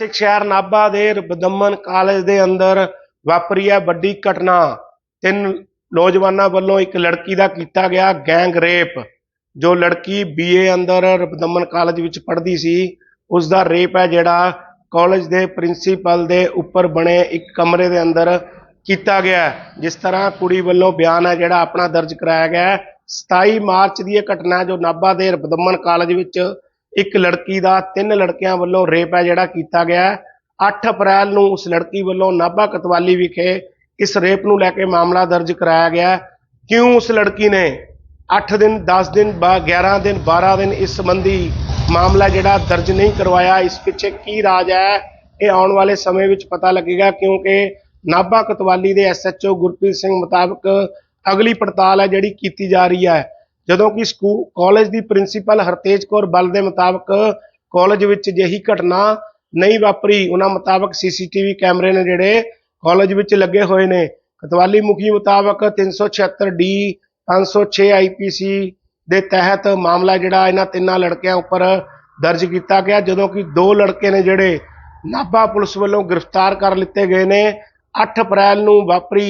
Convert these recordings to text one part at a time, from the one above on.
ਇਤਿਹਾਸਿਕ ਸ਼ਹਿਰ ਨਾਭਾ ਦੇ ਬਦਮਨ ਕਾਲਜ ਦੇ ਅੰਦਰ ਵਾਪਰੀ ਹੈ ਵੱਡੀ ਘਟਨਾ ਤਿੰਨ ਨੌਜਵਾਨਾਂ ਵੱਲੋਂ ਇੱਕ ਲੜਕੀ ਦਾ ਕੀਤਾ ਗਿਆ ਗੈਂਗ ਰੇਪ, ਜੋ ਲੜਕੀ ਬੀਏ ਅੰਦਰ ਰਬਦਮਨ ਕਾਲਜ ਵਿੱਚ ਪੜ੍ਹਦੀ ਸੀ ਉਸ ਦਾ ਰੇਪ ਹੈ ਜਿਹੜਾ ਕਾਲਜ ਦੇ ਪ੍ਰਿੰਸੀਪਲ ਦੇ ਉੱਪਰ ਬਣੇ ਇੱਕ ਕਮਰੇ ਦੇ ਅੰਦਰ ਕੀਤਾ ਗਿਆ ਜਿਸ ਤਰ੍ਹਾਂ ਕੁੜੀ ਵੱਲੋਂ ਬਿਆਨ ਹੈ ਜਿਹੜਾ ਆਪਣਾ ਦਰਜ ਕਰਾਇਆ ਗਿਆ ਹੈ। 27 ਮਾਰਚ ਦੀ ਇਹ ਘਟਨਾ ਜੋ ਨਾਭਾ ਦੇ ਰਬਦਮਨ ਕਾਲਜ ਵਿੱਚ ਇੱਕ ਲੜਕੀ ਦਾ ਤਿੰਨ ਲੜਕਿਆਂ ਵੱਲੋਂ ਰੇਪ ਹੈ ਜਿਹੜਾ ਕੀਤਾ ਗਿਆ ਹੈ। 8 ਅਪ੍ਰੈਲ ਨੂੰ ਉਸ ਲੜਕੀ ਵੱਲੋਂ ਨਾਭਾ ਕਤਵਾਲੀ ਵਿਖੇ ਇਸ ਰੇਪ ਨੂੰ ਲੈ ਕੇ ਮਾਮਲਾ ਦਰਜ ਕਰਾਇਆ ਗਿਆ ਕਿਉਂ ਉਸ ਲੜਕੀ ਨੇ 8 ਦਿਨ 10 ਦਿਨ, ਬਾ 11 ਦਿਨ 12 ਦਿਨ ਇਸ ਸੰਬੰਧੀ ਮਾਮਲਾ ਜਿਹੜਾ ਦਰਜ ਨਹੀਂ ਕਰਵਾਇਆ? ਇਸ ਪਿੱਛੇ ਕੀ ਰਾਜ ਹੈ? ਇਹ ਆਉਣ ਵਾਲੇ ਸਮੇਂ ਵਿੱਚ ਪਤਾ ਲੱਗੇਗਾ ਕਿਉਂਕਿ ਨਾਭਾ ਕਤਵਾਲੀ ਦੇ ਐਸਐਚਓ ਗੁਰਪ੍ਰੀਤ ਸਿੰਘ ਮੁਤਾਬਕ ਅਗਲੀ ਪੜਤਾਲ ਹੈ ਜਿਹੜੀ ਕੀਤੀ ਜਾ ਰਹੀ ਹੈ। ਜਦੋਂ ਕਿ ਸਕੂਲ ਕਾਲਜ ਦੀ ਪ੍ਰਿੰਸੀਪਲ ਹਰਤੇਜ ਕੌਰ ਬਲ ਦੇ ਮੁਤਾਬਕ ਕਾਲਜ ਵਿੱਚ ਜਿਹੀ ਘਟਨਾ ਨਹੀਂ ਵਾਪਰੀ, ਉਹਨਾਂ ਮੁਤਾਬਕ ਸੀਸੀਟੀਵੀ ਕੈਮਰੇ ਨੇ ਜਿਹੜੇ ਕਾਲਜ ਵਿੱਚ ਲੱਗੇ ਹੋਏ ਨੇ। ਕਤਵਾਲੀ ਮੁਖੀ ਮੁਤਾਬਕ 376 ਡੀ 506 ਆਈਪੀਸੀ ਦੇ ਤਹਿਤ ਮਾਮਲਾ ਜਿਹੜਾ ਇਹਨਾਂ ਤਿੰਨਾਂ ਲੜਕਿਆਂ ਉੱਪਰ ਦਰਜ ਕੀਤਾ ਗਿਆ, ਜਦੋਂ ਕਿ ਦੋ ਲੜਕੇ ਨੇ ਜਿਹੜੇ ਨਾਭਾ ਪੁਲਿਸ ਵੱਲੋਂ ਗ੍ਰਿਫਤਾਰ ਕਰ ਲਿੱਤੇ ਗਏ ਨੇ। 8 ਅਪ੍ਰੈਲ ਨੂੰ ਵਾਪਰੀ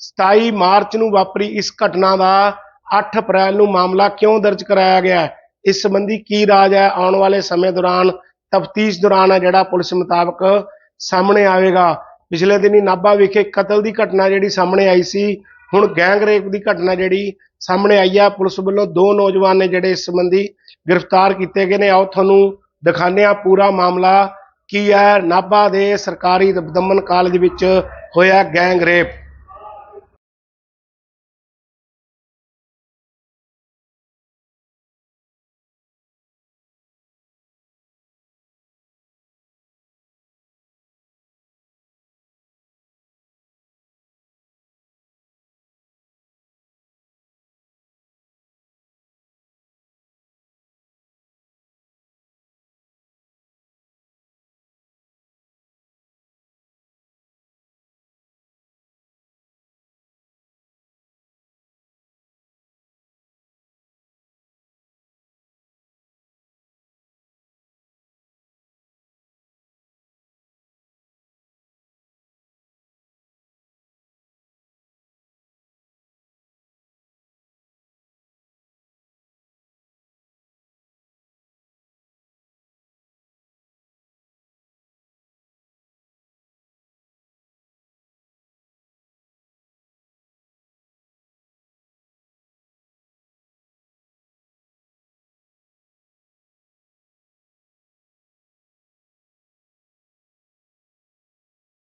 27 ਮਾਰਚ ਨੂੰ ਵਾਪਰੀ ਇਸ ਘਟਨਾ ਦਾ 8 ਅਪ੍ਰੈਲ ਨੂੰ ਮਾਮਲਾ ਕਿਉਂ ਦਰਜ ਕਰਾਇਆ ਗਿਆ ਹੈ? ਇਸ ਸੰਬੰਧੀ ਕੀ ਰਾਜ ਹੈ? ਆਉਣ ਵਾਲੇ ਸਮੇਂ ਦੌਰਾਨ ਤਫਤੀਸ਼ ਦੌਰਾਨ ਹੈ ਜਿਹੜਾ ਪੁਲਿਸ ਮੁਤਾਬਕ ਸਾਹਮਣੇ ਆਵੇਗਾ। ਪਿਛਲੇ ਦਿਨੀ ਨਾਭਾ ਵਿਖੇ ਕਤਲ ਦੀ ਘਟਨਾ ਜਿਹੜੀ ਸਾਹਮਣੇ ਆਈ ਸੀ, ਹੁਣ ਗੈਂਗ ਰੇਪ ਦੀ ਘਟਨਾ ਜਿਹੜੀ ਸਾਹਮਣੇ ਆਈ ਹੈ, ਪੁਲਿਸ ਵੱਲੋਂ ਦੋ ਨੌਜਵਾਨ ਨੇ ਜਿਹੜੇ ਇਸ ਸੰਬੰਧੀ ਗ੍ਰਿਫਤਾਰ ਕੀਤੇ ਗਏ ਨੇ। ਆਓ ਤੁਹਾਨੂੰ ਦਿਖਾਉਂਦੇ ਹਾਂ ਪੂਰਾ ਮਾਮਲਾ ਕੀ ਹੈ। ਨਾਭਾ ਦੇ ਸਰਕਾਰੀ ਦਮਨ ਕਾਲਜ ਵਿੱਚ ਹੋਇਆ ਗੈਂਗ ਰੇਪ।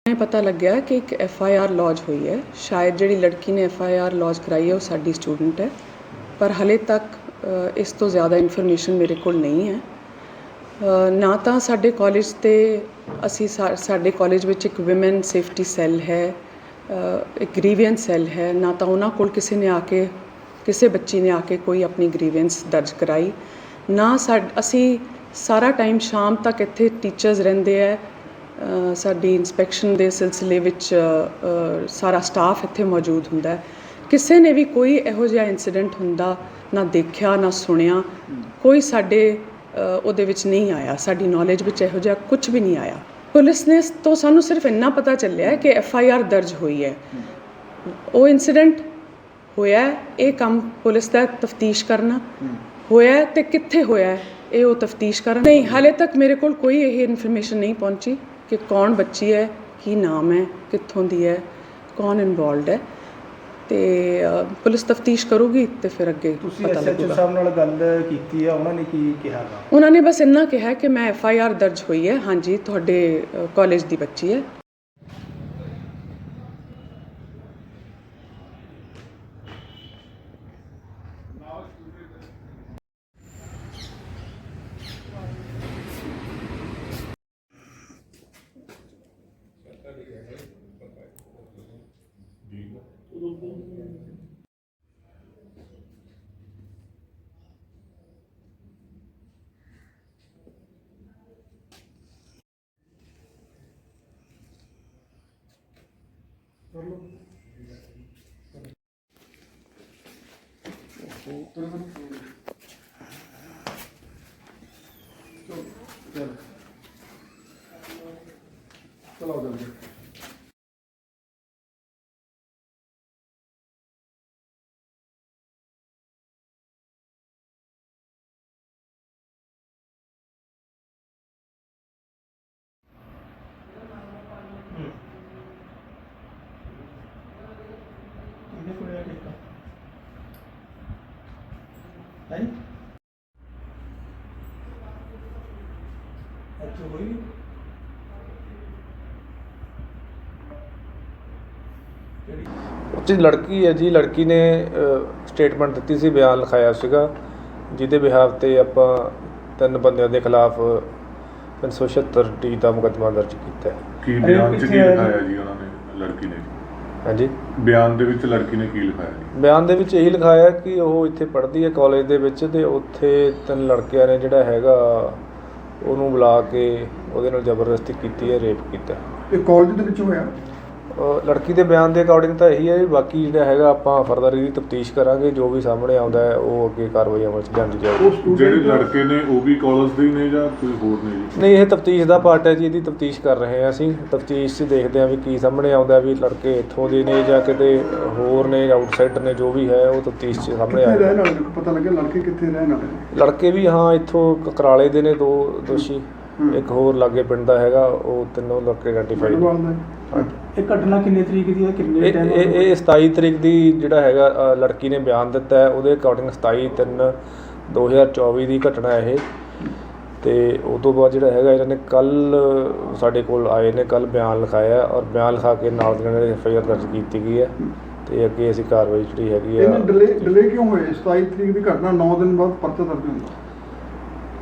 ਇਹ ਪਤਾ ਲੱਗਿਆ ਕਿ ਇੱਕ ਐਫ ਆਈ ਆਰ ਲੌਜ ਹੋਈ ਹੈ। ਸ਼ਾਇਦ ਜਿਹੜੀ ਲੜਕੀ ਨੇ ਐਫ ਆਈ ਆਰ ਲੌਜ ਕਰਾਈ ਹੈ, ਉਹ ਸਾਡੀ ਸਟੂਡੈਂਟ ਹੈ। ਪਰ ਹਲੇ ਤੱਕ ਇਸ ਤੋਂ ਜ਼ਿਆਦਾ ਇਨਫੋਰਮੇਸ਼ਨ ਮੇਰੇ ਕੋਲ ਨਹੀਂ ਹੈ। ਨਾ ਤਾਂ ਸਾਡੇ ਕਾਲਜ ਤੇ ਅਸੀਂ ਸਾ- ਸਾਡੇ ਕਾਲਜ ਵਿੱਚ ਇੱਕ ਔਮਨ ਸੇਫਟੀ ਸੈੱਲ ਹੈ ਇੱਕ ਗ੍ਰੀਵੈਂਸ ਸੈੱਲ ਹੈ। ਨਾ ਤਾਂ ਉਹਨਾਂ ਕੋਲ ਕਿਸੇ ਨੇ ਆ ਕੇ, ਕਿਸੇ ਬੱਚੀ ਨੇ ਆ ਕੇ ਕੋਈ ਆਪਣੀ ਗ੍ਰੀਵੈਂਸ ਦਰਜ ਕਰਾਈ। ਨਾ ਸਾਡ, ਅਸੀਂ ਸਾਰਾ ਟਾਈਮ ਸ਼ਾਮ ਤੱਕ ਇੱਥੇ ਟੀਚਰਸ ਰਹਿੰਦੇ ਹੈ ਸਾਡੀ ਇਨਸਪੈਕਸ਼ਨ ਦੇ ਸਿਲਸਿਲੇ ਵਿੱਚ ਸਾਰਾ ਸਟਾਫ ਇੱਥੇ ਮੌਜੂਦ ਹੁੰਦਾ ਹੈ। ਕਿਸੇ ਨੇ ਵੀ ਕੋਈ ਇਹੋ ਜਿਹਾ ਇਨਸੀਡੈਂਟ ਹੁੰਦਾ ਨਾ ਦੇਖਿਆ, ਨਾ ਸੁਣਿਆ, ਕੋਈ ਸਾਡੇ ਉਹਦੇ ਵਿੱਚ ਨਹੀਂ ਆਇਆ। ਸਾਡੀ ਨੌਲੇਜ ਵਿੱਚ ਇਹੋ ਜਿਹਾ ਕੁਝ ਵੀ ਨਹੀਂ ਆਇਆ। ਪੁਲਿਸ ਨੇ ਤੋਂ ਸਾਨੂੰ ਸਿਰਫ ਇੰਨਾ ਪਤਾ ਚੱਲਿਆ ਕਿ ਐਫ ਆਈ ਆਰ ਦਰਜ ਹੋਈ ਹੈ। ਉਹ ਇਨਸੀਡੈਂਟ ਹੋਇਆ ਇਹ ਕੰਮ ਪੁਲਿਸ ਦਾ ਤਫਤੀਸ਼ ਕਰਨਾ। ਹੋਇਆ ਹੈ ਤੇ ਕਿੱਥੇ ਹੋਇਆ ਇਹ ਉਹ ਤਫਤੀਸ਼ ਕਰਨ। ਨਹੀਂ, ਹਾਲੇ ਤੱਕ ਮੇਰੇ ਕੋਲ ਕੋਈ ਇਹ ਇਨਫੋਰਮੇਸ਼ਨ ਨਹੀਂ ਪਹੁੰਚੀ। ਕਿ ਕੌਣ ਬੱਚੀ ਹੈ ਕੀ ਨਾਮ ਹੈ ਕਿੱਥੋਂ ਦੀ ਹੈ ਕੌਣ ਇਨਵੋਲਡ ਹੈ। ਤੇ ਪੁਲਿਸ ਤਫਤੀਸ਼ ਕਰੂਗੀ ਤੇ ਫਿਰ ਅੱਗੇ ਤੁਸੀਂ ਪਤਾ ਲੱਗੂਗਾ। ਸਾਹਿਬ ਨਾਲ ਗੱਲ ਕੀਤੀ ਆ ਉਹਨਾਂ ਨੇ ਕੀ ਕਿਹਾ ਉਹਨਾਂ ਨੇ ਬਸ ਇੰਨਾ ਕਿਹਾ ਕਿ ਮੈਂ ਐਫ ਆਈ ਆਰ ਦਰਜ ਹੋਈ ਹੈ। ਹਾਂਜੀ ਤੁਹਾਡੇ ਕਾਲਜ ਦੀ ਬੱਚੀ ਹੈ। Todo mundo. ਹੈ ਅੱਛਾ ਹੋਈ ਲੜਕੀ ਹੈ ਜੀ ਲੜਕੀ ਨੇ ਸਟੇਟਮੈਂਟ ਦਿੱਤੀ ਸੀ ਬਿਆਨ ਲਿਖਾਇਆ ਸੀਗਾ। ਜਿਹਦੇ ਬਿਹਾਫ ਤੇ ਆਪਾਂ ਤਿੰਨ ਬੰਦਿਆਂ ਦੇ ਖਿਲਾਫ 376 ਡੀ ਦਾ ਮੁਕੱਦਮਾ ਦਰਜ ਕੀਤਾ ਹੈ। ਕੀ ਬਿਆਨ ਚ ਕੀ? ਲਿਖਾਇਆ ਜੀ। ਉਹਨਾਂ ਨੇ ਲੜਕੀ ਨੇ? ਹਾਂਜੀ। ਬਿਆਨ ਦੇ ਵਿੱਚ ਲੜਕੀ ਨੇ ਕੀ ਲਿਖਾਇਆ? ਜੀ ਬਿਆਨ ਦੇ ਵਿੱਚ ਇਹੀ ਲਿਖਾਇਆ ਕਿ ਉਹ ਇੱਥੇ ਪੜ੍ਹਦੀ ਹੈ ਕਾਲਜ ਦੇ ਵਿੱਚ ਤੇ ਉੱਥੇ ਤਿੰਨ ਲੜਕਿਆਂ ਨੇ ਜਿਹੜਾ ਹੈਗਾ ਉਹਨੂੰ ਬੁਲਾ ਕੇ ਉਹਦੇ ਨਾਲ ਜ਼ਬਰਦਸਤੀ ਕੀਤੀ ਹੈ ਰੇਪ ਕੀਤਾ ਹੈ। ਇਹ ਕਾਲਜ ਦੇ ਵਿੱਚ ਹੋਇਆ? ਲੜਕੀ ਦੇ ਬਿਆਨ ਦੇ ਅਕੋਰਡਿੰਗ ਤਾਂ ਇਹੀ ਹੈ ਬਾਕੀ ਜਿਹੜਾ ਹੈਗਾ ਆਪਾਂ ਫਰਦਰ ਇਹਦੀ ਤਫਤੀਸ਼ ਕਰਾਂਗੇ ਜੋ ਵੀ ਸਾਹਮਣੇ ਆਉਂਦਾ ਹੈ ਉਹ ਅੱਗੇ ਕਾਰਵਾਈ ਅਮਲ 'ਚ ਲਿਆਂਦੀ student- ਜਿਹੜੇ ਲੜਕੇ ਨੇ ਉਹ ਵੀ ਕਾਲਜ ਦੇ ਹੀ ਨੇ ਜਾਂ ਕੋਈ ਹੋਰ ਨੇ ਜੀ? ਨਹੀਂ ਇਹ ਤਫਤੀਸ਼ ਦਾ ਪਾਰਟ ਹੈ ਜੀ ਇਹਦੀ ਤਫਤੀਸ਼ ਕਰ ਰਹੇ ਹਾਂ ਅਸੀਂ। ਤਫਤੀਸ਼ 'ਚ ਦੇਖਦੇ ਹਾਂ ਵੀ ਕੀ ਸਾਹਮਣੇ ਆਉਂਦਾ ਵੀ ਲੜਕੇ ਇੱਥੋਂ ਦੇ ਨੇ ਜਾਂ ਕਿਤੇ ਹੋਰ ਨੇ ਆਊਟਸਾਈਡਰ ਨੇ ਜੋ ਵੀ ਹੈ ਉਹ ਤਫਤੀਸ਼ 'ਚ ਸਾਹਮਣੇ ਰਹਿਣ ਵਾਲੇ ਨੇ? ਪਤਾ ਲੱਗਿਆ ਲੜਕੇ ਕਿੱਥੇ ਰਹਿਣ ਵਾਲੇ ਨੇ? ਲੜਕੇ ਵੀ ਹਾਂ ਇੱਥੋਂ ਕਕਰਾਲੇ ਦੇ ਨੇ ਦੋ ਦੋਸ਼ੀ। ਇੱਕ ਹੋਰ ਲਾਗੇ ਪਿੰਡ ਦਾ ਹੈਗਾ ਉਹ ਤਿੰਨੋਂ ਪਿੰਡਵਾਲ ਦਾ ਇਹ ਘਟਨਾ ਕਿੰਨੇ ਤਰੀਕ ਦੀ ਹੈ? ਕਿੰਨੇ ਟਾਈਮ ਇਹ ਇਹ 27 ਤਰੀਕ ਦੀ ਜਿਹੜਾ ਹੈਗਾ ਅ, ਲੜਕੀ ਨੇ ਬਿਆਨ ਦਿੱਤਾ ਹੈ। ਉਹਦੇ ਅਕੋਰਡਿੰਗ 27 3 2024 ਦੀ ਘਟਨਾ ਹੈ ਇਹ। ਤੇ ਉਸ ਤੋਂ ਬਾਅਦ ਜਿਹੜਾ ਹੈਗਾ ਇਹਨਾਂ ਨੇ ਕੱਲ ਸਾਡੇ ਕੋਲ ਆਏ ਨੇ ਕੱਲ ਬਿਆਨ ਲਿਖਾਇਆ ਔਰ ਬਿਆਨ ਲਿਖਾ ਕੇ ਨਾਲ ਦੀ ਨਾਲ ਐਫ ਆਈ ਆਰ ਦਰਜ ਕੀਤੀ ਗਈ ਹੈ। ਤੇ ਅੱਗੇ ਅਸੀਂ ਕਾਰਵਾਈ ਜਿਹੜੀ ਹੈਗੀ ਆ ਇਹਨਾਂ ਡਿਲੇ ਡਿਲੇ ਕਿਉਂ ਹੋਏ? 27 ਤਰੀਕ ਦੀ ਘਟਨਾ 9 ਦਿਨ ਬਾਅਦ ਪਰਚਾ ਦਰਜ ਹੁੰਦਾ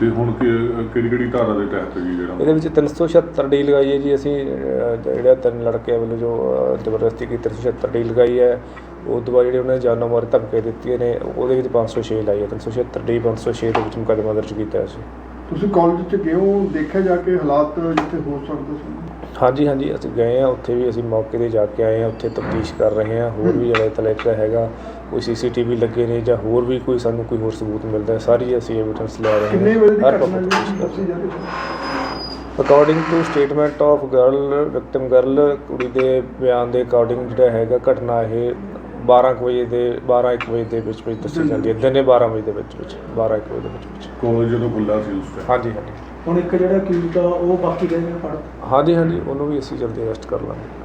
ਤੇ ਹੁਣ ਕਿਹੜੀ ਕਿਹੜੀ ਧਾਰਾ ਦੇ ਤਹਿਤ ਜੀ ਜਿਹੜਾ? ਇਹਦੇ ਵਿੱਚ 376 ਡੀ ਲਗਾਈ ਹੈ ਜੀ ਅਸੀਂ ਅਹ, ਜਿਹੜਾ ਤਿੰਨ ਲੜਕਿਆਂ ਵੱਲੋਂ ਜੋ ਅਹ, ਜ਼ਬਰਦਸਤੀ ਕੀਤੀ 376 ਡੀ ਲਗਾਈ ਹੈ ਉਸ ਤੋਂ ਬਾਅਦ ਜਿਹੜੇ ਉਹਨਾਂ ਨੇ ਜਾਨੋਂ ਮਾਰ ਧਮਕੇ ਦਿੱਤੀਆਂ ਨੇ ਉਹਦੇ ਵਿੱਚ 506 ਲਾਈ ਹੈ 376 ਡੀ 506 ਦੇ ਵਿੱਚ ਮੁਕੱਦਮਾ ਦਰਜ ਕੀਤਾ ਸੀ ਤੁਸੀਂ ਕਾਲਜ ਚ ਗਏ ਹੋ ਦੇਖਿਆ ਜਾ ਕੇ ਹਾਲਾਤ ਜਿੱਥੇ ਹੋ ਸਕਦੇ ਸੀ ਹਾਂਜੀ ਹਾਂਜੀ ਅਸੀਂ ਗਏ ਆ ਉੱਥੇ ਵੀ ਅਸੀਂ ਮੌਕੇ ਤੇ ਜਾ ਕੇ ਆਏ ਆ ਉੱਥੇ ਤਫਤੀਸ਼ ਕਰ ਰਹੇ ਆ ਹੋਰ ਵੀ ਜਿਹੜਾ ਤਲੇਕਾ ਹੈਗਾ ਕੋਈ ਸੀਸੀਟੀਵੀ ਲੱਗੇ ਨੇ ਜਾਂ ਹੋਰ ਵੀ ਕੋਈ ਸਾਨੂੰ ਕੋਈ ਹੋਰ ਸਬੂਤ ਮਿਲਦਾ ਹੈ ਸਾਰੀ ਅਸੀਂ ਐਵੀਡੈਂਸ ਲੈ ਰਹੇ ਹਾਂ। ਹਰ ਘਟਨਾ ਪੱਖ ਤੋਂ ਜੀ ਦੱਸੀ ਜਾ ਰਹੀ ਹੈ। According to statement of girl victim girl ਕੁੜੀ ਦੇ ਬਿਆਨ ਦੇ ਅਕੋਰਡਿੰਗ ਜਿਹੜਾ ਹੈਗਾ ਘਟਨਾ ਇਹ 12 ਕੁ ਵਜੇ ਦੇ 12 1 ਵਜੇ ਦੇ ਵਿੱਚ ਵਿੱਚ ਦੱਸੀ ਜਾਂਦੀ ਹੈ। ਦਿਨੇ 12 ਵਜੇ ਦੇ ਵਿੱਚ ਵਿੱਚ 12 1 ਵਜੇ ਦੇ ਵਿੱਚ ਵਿੱਚ। ਕਾਲਜ ਜਦੋਂ ਖੁੱਲਾ ਸੀ ਉਸ ਟਾਈਮ ਹਾਂਜੀ ਹਾਂਜੀ। ਹੁਣ ਇੱਕ ਜਿਹੜਾ ਅਕਿਊਜ਼ਡ ਆ, ਉਹ ਬਾਕੀ ਰਹਿ ਗਿਆ ਫੜ ਹਾਂਜੀ ਹਾਂਜੀ, ਉਹਨੂੰ ਵੀ ਅਸੀਂ ਜਲਦੀ ਅਰੈਸਟ ਕਰ ਲਾਂਗੇ।